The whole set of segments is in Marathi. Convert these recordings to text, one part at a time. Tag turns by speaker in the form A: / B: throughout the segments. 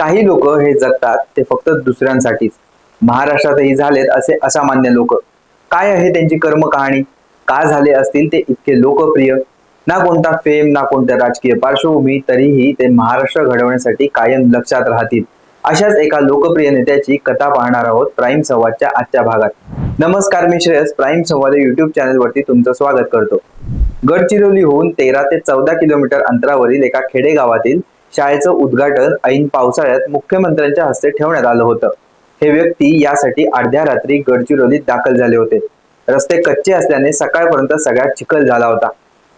A: काही लोक हे जगतात ते फक्त दुसऱ्यांसाठीच. महाराष्ट्रातही झालेत असे असामान्य लोक. काय आहे त्यांची कर्म कहाणी का झाले असतील ते इतके लोकप्रिय? ना कोणता फेम ना कोणत्या राजकीय पार्श्वभूमी तरीही ते महाराष्ट्र घडवण्यासाठी कायम लक्षात राहतील. अशाच एका लोकप्रिय नेत्याची कथा पाहणार आहोत प्राईम संवादच्या आजच्या भागात. नमस्कार मी श्रेयस. प्राईम संवाद युट्यूब चॅनलवरती तुमचं स्वागत करतो. गडचिरोलीहून तेरा ते चौदा किलोमीटर अंतरावरील एका खेडेगावातील शाळेचं उद्घाटन ऐन पावसाळ्यात मुख्यमंत्र्यांच्या हस्ते ठेवण्यात आलं होतं. हे व्यक्ती यासाठी अर्ध्या रात्री गडचिरोलीत दाखल झाले होते. रस्ते कच्चे असल्याने सकाळपर्यंत सगळ्यात चिखल झाला होता.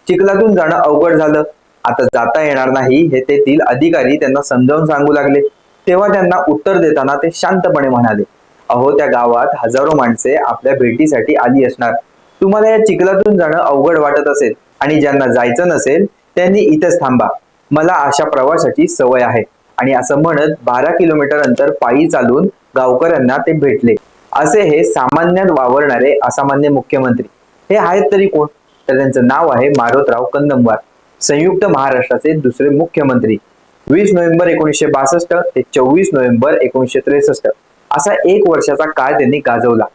A: चिखलातून जाणं अवघड झालं. आता जाता येणार नाही हे तेथील अधिकारी त्यांना समजावून सांगू लागले. तेव्हा त्यांना उत्तर देताना ते शांतपणे म्हणाले अहो त्या गावात हजारो माणसे आपल्या भेटीसाठी आली असणार. तुम्हाला या चिखलातून जाणं अवघड वाटत असेल आणि ज्यांना जायचं नसेल त्यांनी इथंच थांबा. मला अशा प्रवासाची सवय आहे. आणि असं म्हणत बारा किलोमीटर अंतर पायी चालून गावकऱ्यांना ते भेटले. असे हे सामान्यात वावरणारे असामान्य मुख्यमंत्री. हे आहेत तरी कोण? तर त्यांचं नाव आहे मारोतराव कंदमवार. संयुक्त महाराष्ट्राचे दुसरे मुख्यमंत्री. वीस नोव्हेंबर एकोणीसशे बासष्ट ते चोवीस नोव्हेंबर एकोणीसशे त्रेसष्ट. असा एक वर्षाचा काळ त्यांनी गाजवला.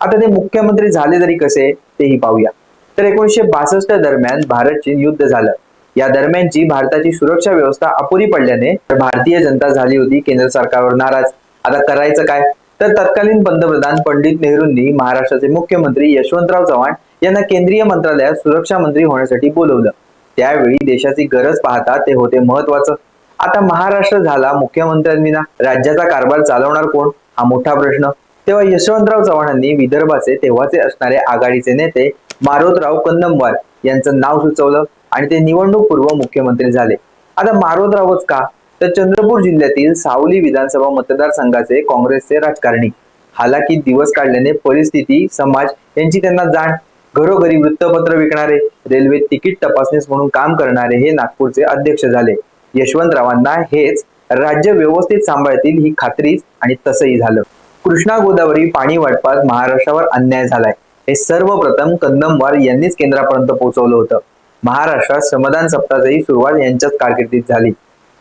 A: आता ते मुख्यमंत्री झाले तरी कसे? तेही पाहूया. तर एकोणीसशे बासष्ट दरम्यान भारत चीन युद्ध झालं. या दरम्यानची भारताची सुरक्षा व्यवस्था अपुरी पडल्याने भारतीय जनता झाली होती केंद्र सरकारवर नाराज. आता करायचं काय? तर तत्कालीन पंतप्रधान पंडित नेहरूंनी महाराष्ट्राचे मुख्यमंत्री यशवंतराव चव्हाण यांना केंद्रीय मंत्रालयात सुरक्षा मंत्री होण्यासाठी बोलवलं. त्यावेळी देशाची गरज पाहता ते होते महत्वाचं आता महाराष्ट्र झाला मुख्यमंत्र्यांविना राज्याचा कारभार चालवणार कोण? हा मोठा प्रश्न. तेव्हा यशवंतराव चव्हाणांनी विदर्भाचे तेव्हाचे असणारे आघाडीचे नेते मारोतराव कन्नमवार यांचं नाव सुचवलं. आणि ते निवडणूक पूर्व मुख्यमंत्री झाले. आता मारोदरावच का? तर चंद्रपूर जिल्ह्यातील सावली विधानसभा मतदारसंघाचे काँग्रेसचे राजकारणी. हालाकी दिवस काढल्याने परिस्थिती समाज यांची त्यांना जाण. घरोघरी वृत्तपत्र विकणारे रेल्वे तिकीट तपासणीस म्हणून काम करणारे हे नागपूरचे अध्यक्ष झाले. यशवंतरावांना हेच राज्य व्यवस्थित सांभाळतील ही खात्रीच आणि तसंही झालं. कृष्णा गोदावरी पाणी वाटपात महाराष्ट्रावर अन्याय झालाय. हे सर्वप्रथम कंदमवार यांनीच केंद्रापर्यंत पोहोचवलं होतं. महाराष्ट्रात श्रमदान सप्ताहाची सुरुवात यांच्याच कारकिर्दीत झाली.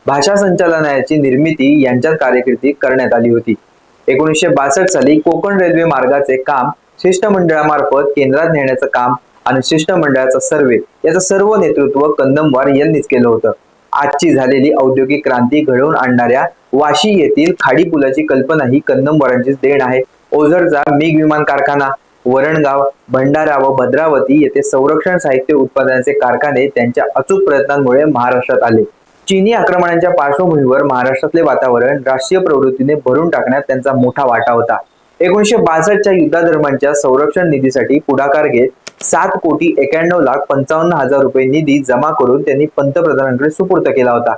A: भाषा संचालनाची निर्मिती यांच्याच कारकिर्दीत करण्यात आली होती. एकोणीसशे बासष्ट साली कोकण रेल्वे मार्गाचे काम शिष्टमंडळामार्फत केंद्रात नेण्याचं काम आणि शिष्टमंडळाचा सर्वे याचं सर्व नेतृत्व कंदमवार यांनीच केलं होतं. आजची झालेली औद्योगिक क्रांती घडवून आणणाऱ्या वाशी येथील खाडी पुलाची कल्पना ही कंदमवारांचीच देण आहे. ओझरचा मिग विमान कारखाना वरणगाव भंडारा व भद्रावती येथे संरक्षण साहित्य उत्पादनाचे कारखाने त्यांच्या अचूक प्रयत्नांमुळे महाराष्ट्रात आले. चीनी आक्रमणांच्या पार्श्वभूमीवर महाराष्ट्रातले वातावरण राष्ट्रीय प्रवृत्तीने भरून टाकण्यात त्यांचा मोठा वाटा होता. एकोणीसशे बासष्टच्या युद्धादरम्यानच्या संरक्षण निधीसाठी पुढाकार घेत सात कोटी एक्याण्णव लाख पंचावन्न हजार रुपये निधी जमा करून त्यांनी पंतप्रधानांकडे सुपूर्द केला होता.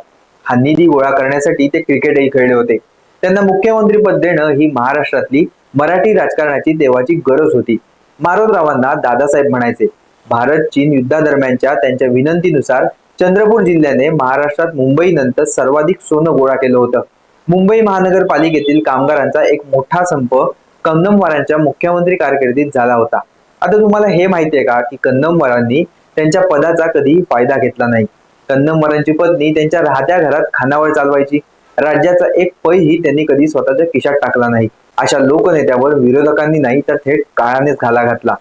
A: हा निधी गोळा करण्यासाठी ते क्रिकेटही खेळले होते. त्यांना मुख्यमंत्री पद देणं ही महाराष्ट्रातली मराठी राजकारणाची देवाची गरज होती. मारोदरावांना दादासाहेब म्हणायचे. भारत चीन युद्धादरम्यानच्या त्यांच्या विनंतीनुसार चंद्रपूर जिल्ह्याने महाराष्ट्रात मुंबईनंतर सर्वाधिक सोनं गोळा केलं होतं. मुंबई महानगरपालिकेतील कामगारांचा एक मोठा संप कंदमवारांच्या मुख्यमंत्री कारकिर्दीत झाला होता. आता तुम्हाला हे माहिती आहे का की कन्नमवारांनी त्यांच्या पदाचा कधीही फायदा घेतला नाही. कन्नमवारांची पत्नी त्यांच्या राहत्या घरात खानावळ चालवायची. राज्याचा एक पैही त्यांनी कधी स्वतःच्या खिशात टाकला नाही. अशा लोकनेत्यावर विरोधकांनी नाही तर थेट काळानेच घाला घातला.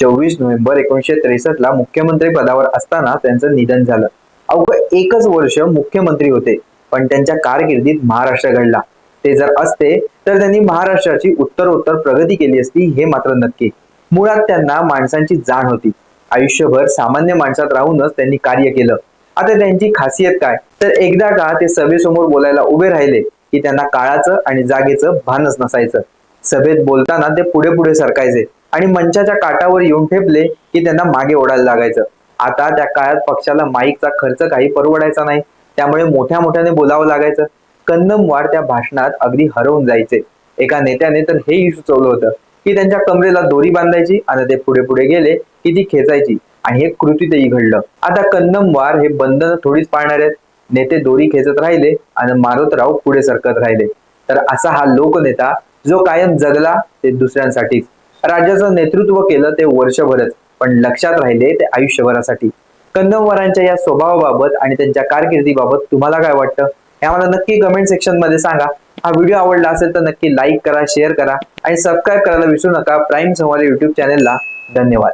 A: चोवीस नोव्हेंबर एकोणीशे त्रेसष्ट ला मुख्यमंत्री पदावर असताना त्यांचं निधन झालं. अवघं एकच वर्ष मुख्यमंत्री होते पण त्यांच्या कारकिर्दीत महाराष्ट्र घडला. ते जर असते तर त्यांनी महाराष्ट्राची उत्तरोत्तर प्रगती केली असती हे मात्र नक्की. मुळात त्यांना माणसांची जाण होती. आयुष्यभर सामान्य माणसात राहूनच त्यांनी कार्य केलं. आता त्यांची खासियत काय? तर एकदा का ते सभेसमोर बोलायला उभे राहिले की त्यांना काळाचं आणि जागेचं भानच नसायचं. सभेत बोलताना ते पुढे पुढे सरकायचे आणि मंचाच्या काटावर येऊन ठेपले की त्यांना मागे ओढायला लागायचं. आता त्या काळात पक्षाला माईकचा खर्च काही परवडायचा नाही. त्यामुळे मोठ्या मोठ्याने बोलावं लागायचं. कंदमवार त्या भाषणात अगदी हरवून जायचे. एका नेत्याने तर हेही सुचवलं होतं की त्यांच्या कमरेला दोरी बांधायची आणि ते पुढे पुढे गेले की ती खेचायची. आणि हे कृतीतही घडलं. आता कंदमवार हे बंधन थोडीच पाळणार आहेत. नेते दोरी खेचत राहिले आणि मारोतराव पुढे सरकत राहिले. तर असा हा लोकनेता जो कायम जगला ते दुसऱ्यांसाठीच राज्याचं नेतृत्व केलं ते वर्षभरच पण लक्षात राहिले ते आयुष्यभरासाठी. कंदमवारांच्या या स्वभावाबाबत आणि त्यांच्या कारकिर्दीबाबत तुम्हाला काय वाटतं? हे आम्हाला नक्की कमेंट सेक्शनमध्ये सांगा. हा व्हिडिओ आवडला असेल तर नक्की लाईक करा शेअर करा आणि सबस्क्राईब करायला विसरू नका. प्राईम संवाद युट्यूब चॅनेलला धन्यवाद.